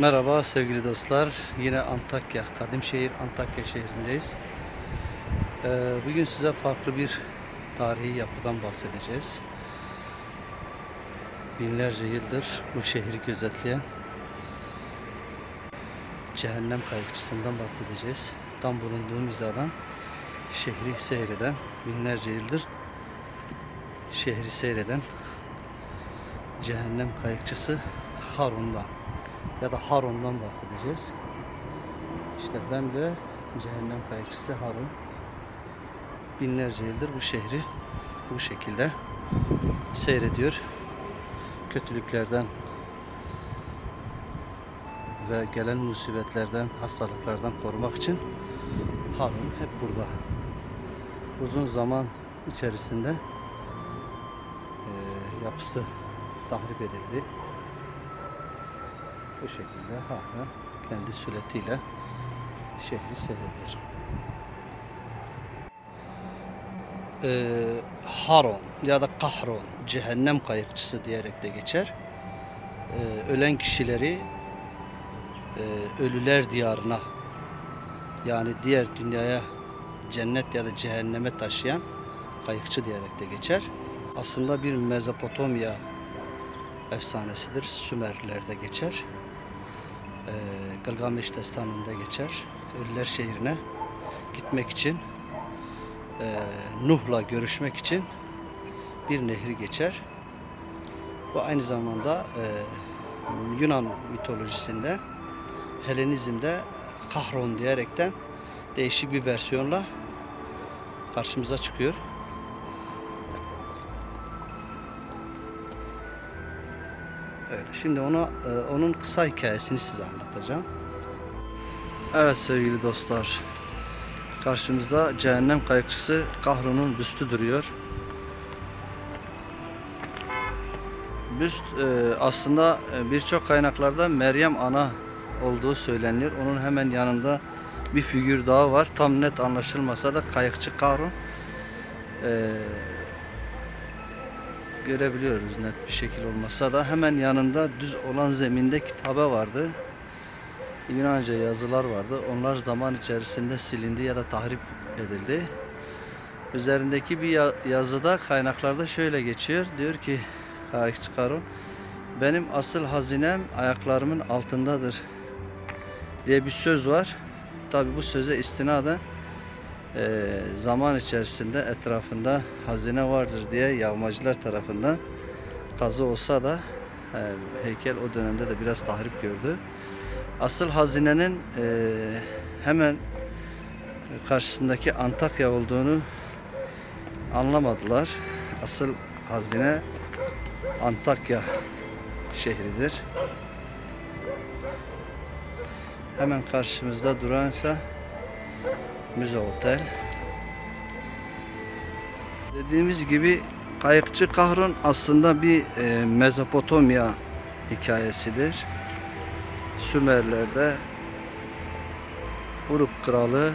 Merhaba sevgili dostlar. Yine Antakya, Kadimşehir Antakya şehrindeyiz. Ee, bugün size farklı bir tarihi yapıdan bahsedeceğiz. Binlerce yıldır bu şehri gözetleyen cehennem kayıkçısından bahsedeceğiz. Tam bulunduğum hizadan şehri seyreden, binlerce yıldır şehri seyreden cehennem kayıkçısı Harun'dan ya da Harun'dan bahsedeceğiz. İşte ben ve cehennem kayıkçısı Harun binlerce yıldır bu şehri bu şekilde seyrediyor. Kötülüklerden ve gelen musibetlerden, hastalıklardan korumak için Harun hep burada. Uzun zaman içerisinde eee, yapısı tahrip edildi bu şekilde hala kendi süretiyle şehri seyrediyor. Ee, Haron ya da Kahron, cehennem kayıkçısı diyerek de geçer. Ee, ölen kişileri e, ölüler diyarına yani diğer dünyaya cennet ya da cehenneme taşıyan kayıkçı diyerek de geçer. Aslında bir Mezopotamya efsanesidir. Sümerlerde geçer. E, Gılgamış destanında geçer. Ölüler şehrine gitmek için e, Nuh'la görüşmek için bir nehri geçer. Bu aynı zamanda e, Yunan mitolojisinde Helenizm'de Kahron diyerekten değişik bir versiyonla karşımıza çıkıyor. Öyle. Şimdi ona e, onun kısa hikayesini size anlatacağım. Evet sevgili dostlar. Karşımızda cehennem kayıkçısı Kahron'un büstü duruyor. Büst e, aslında e, birçok kaynaklarda Meryem Ana olduğu söyleniyor. Onun hemen yanında bir figür daha var. Tam net anlaşılmasa da kayıkçı Kahron e, görebiliyoruz net bir şekil olmasa da hemen yanında düz olan zeminde kitabe vardı. Yunanca yazılar vardı. Onlar zaman içerisinde silindi ya da tahrip edildi. Üzerindeki bir ya- yazıda kaynaklarda şöyle geçiyor. Diyor ki Kayıkçı Karun benim asıl hazinem ayaklarımın altındadır diye bir söz var. Tabi bu söze istinaden eee, zaman içerisinde etrafında hazine vardır diye yağmacılar tarafından kazı olsa da eee, heykel o dönemde de biraz tahrip gördü. Asıl hazinenin eee, hemen karşısındaki Antakya olduğunu anlamadılar. Asıl hazine Antakya şehridir. Hemen karşımızda duransa Müze Otel. Dediğimiz gibi Kayıkçı Kahron aslında bir e, Mezopotamya hikayesidir. Sümerler'de Uruk kralı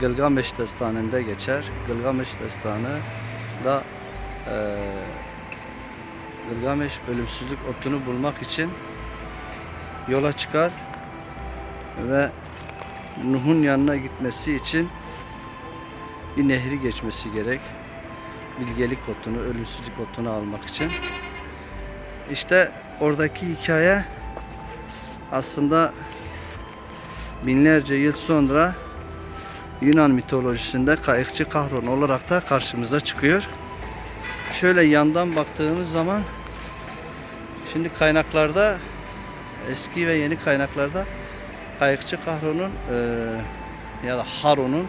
Gılgameş destanında geçer. Gılgameş destanı da e, Gılgameş ölümsüzlük otunu bulmak için yola çıkar ve Nuh'un yanına gitmesi için bir nehri geçmesi gerek. Bilgelik otunu, ölümsüzlük otunu almak için. İşte oradaki hikaye aslında binlerce yıl sonra Yunan mitolojisinde kayıkçı Kahron olarak da karşımıza çıkıyor. Şöyle yandan baktığımız zaman şimdi kaynaklarda eski ve yeni kaynaklarda Kayıkçı Kahron'un eee, ya da Haron'un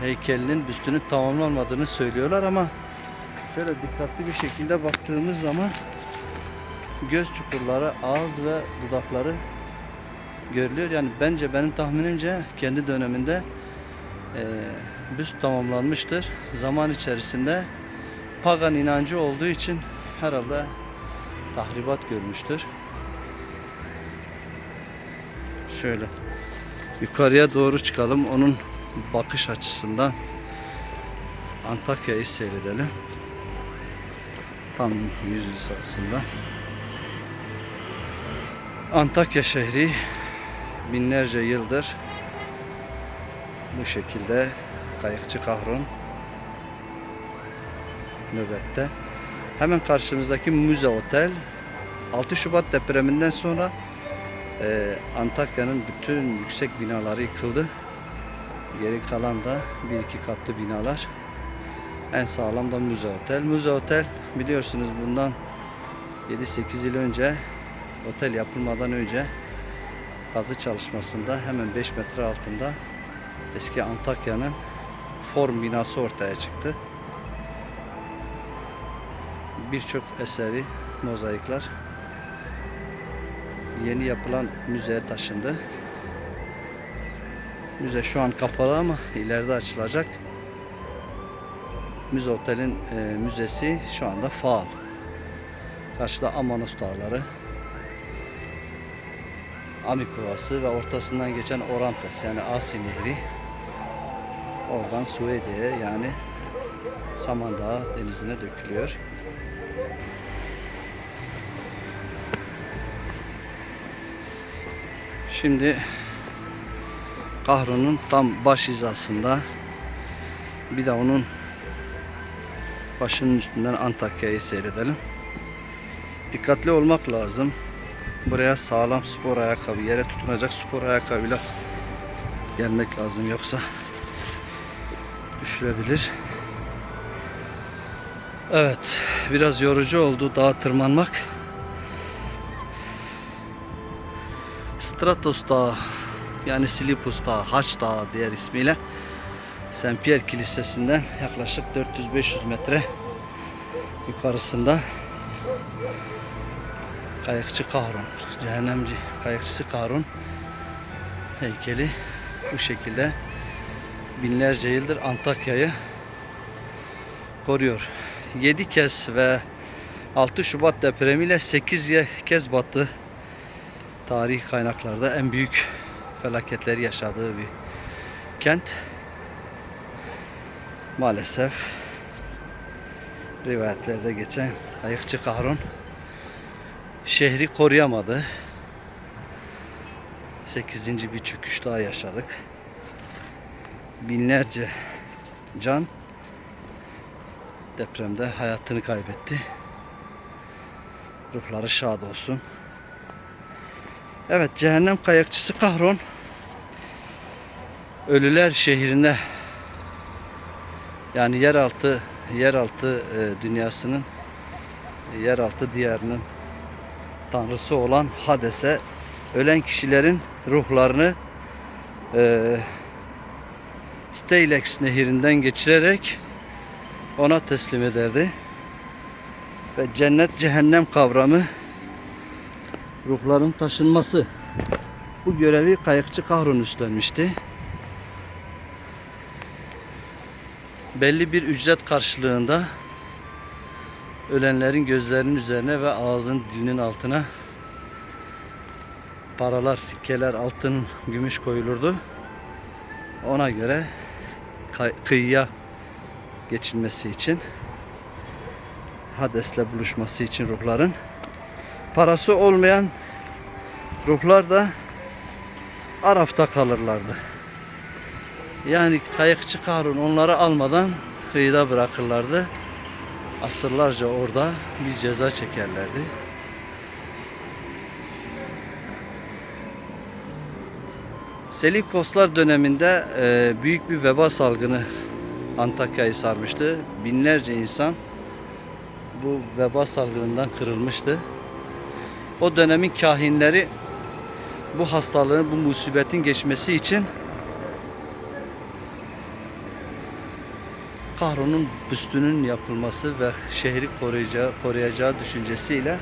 heykelinin büstünün tamamlanmadığını söylüyorlar ama şöyle dikkatli bir şekilde baktığımız zaman göz çukurları, ağız ve dudakları görülüyor. Yani bence benim tahminimce kendi döneminde eee büst tamamlanmıştır. Zaman içerisinde pagan inancı olduğu için herhalde tahribat görmüştür. Şöyle yukarıya doğru çıkalım. Onun bakış açısından Antakya'yı seyredelim. Tam yüz hizasında. Antakya şehri binlerce yıldır bu şekilde kayıkçı Kahron nöbette. Hemen karşımızdaki Müze Otel 6 Şubat depreminden sonra e, Antakya'nın bütün yüksek binaları yıkıldı. Geri kalan da bir iki katlı binalar. En sağlam da Müze Otel. Müze Otel biliyorsunuz bundan 7-8 yıl önce otel yapılmadan önce kazı çalışmasında hemen 5 metre altında eski Antakya'nın form binası ortaya çıktı. Birçok eseri, mozaikler yeni yapılan müzeye taşındı. Müze şu an kapalı ama ileride açılacak. Müze Otel'in e, müzesi şu anda faal. Karşıda Amanos Dağları, Amik Ovası ve ortasından geçen Orantes yani Asi Nehri. Oradan Suedi'ye yani Samandağ denizine dökülüyor. Şimdi Kahro'nun tam baş hizasında bir de onun başının üstünden Antakya'yı seyredelim. Dikkatli olmak lazım. buraya sağlam spor ayakkabı, yere tutunacak spor ayakkabıyla gelmek lazım yoksa düşürebilir. Evet, biraz yorucu oldu dağa tırmanmak. Stratos Dağı yani Silipus Dağı, Haç Dağı diğer ismiyle Saint Pierre Kilisesi'nden yaklaşık 400-500 metre yukarısında Kayıkçı Kahrun, cehennemci kayıkçısı Kahrun heykeli bu şekilde binlerce yıldır Antakya'yı koruyor. 7 kez ve 6 Şubat depremiyle 8 ye- kez battı. Tarih kaynaklarda en büyük felaketleri yaşadığı bir kent. Maalesef rivayetlerde geçen Kayıkçı Kahrun şehri koruyamadı. 8. bir çöküş daha yaşadık. Binlerce can depremde hayatını kaybetti. Ruhları şad olsun. Evet, cehennem kayakçısı Kahron Ölüler şehrine yani yeraltı yeraltı e, dünyasının yeraltı diyarının tanrısı olan Hades'e ölen kişilerin ruhlarını e, Steylex nehrinden geçirerek ona teslim ederdi. Ve cennet cehennem kavramı ruhların taşınması. Bu görevi kayıkçı Kahrun üstlenmişti. Belli bir ücret karşılığında ölenlerin gözlerinin üzerine ve ağzın dilinin altına paralar, sikkeler, altın, gümüş koyulurdu. Ona göre kıyıya geçilmesi için Hades'le buluşması için ruhların parası olmayan ruhlar da Araf'ta kalırlardı. Yani kayıkçı Karun onları almadan kıyıda bırakırlardı. Asırlarca orada bir ceza çekerlerdi. Selinkoslar döneminde e, büyük bir veba salgını Antakya'yı sarmıştı. Binlerce insan bu veba salgınından kırılmıştı. O dönemin kahinleri bu hastalığın, bu musibetin geçmesi için Kahron'un büstünün yapılması ve şehri koruyacağı, koruyacağı düşüncesiyle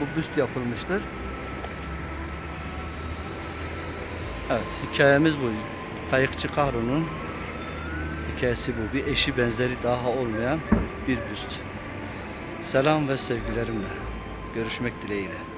bu büst yapılmıştır. Evet, hikayemiz bu. Kayıkçı Kahron'un hikayesi bu. Bir eşi benzeri daha olmayan bir büst. Selam ve sevgilerimle. Görüşmek dileğiyle.